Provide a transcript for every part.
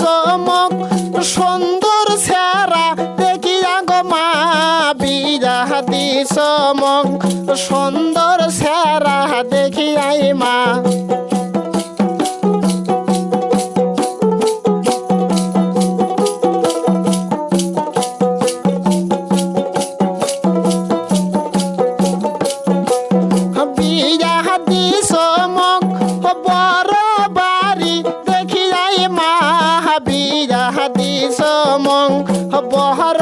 চমক সুন্দর সেরা দেখিয়া গো মা। বিরাহাতি চমক সুন্দর বহার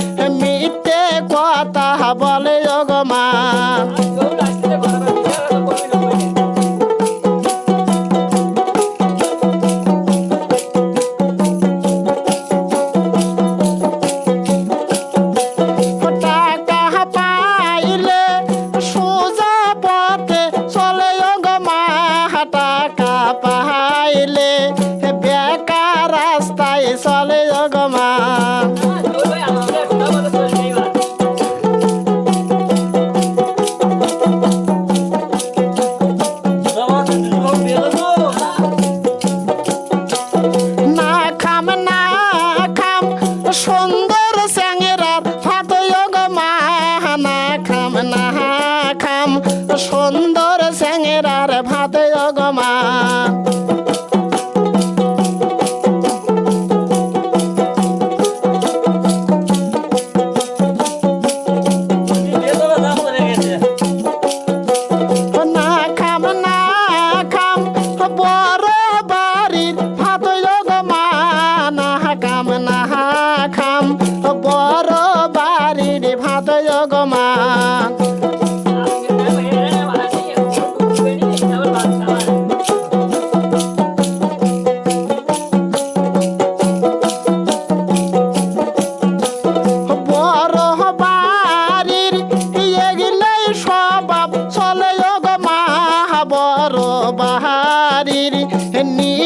সুন্দর স্যাঙেরার ভাত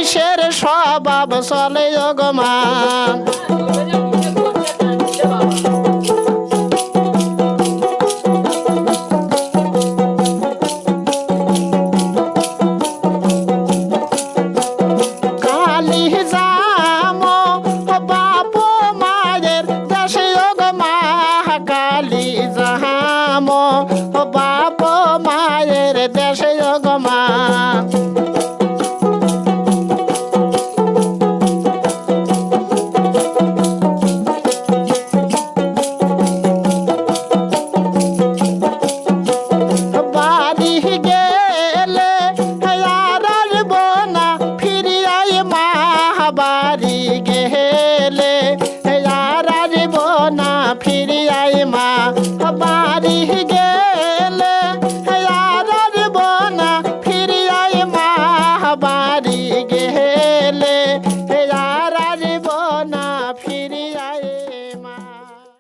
মানুষের স্বভাব চলে যোগমান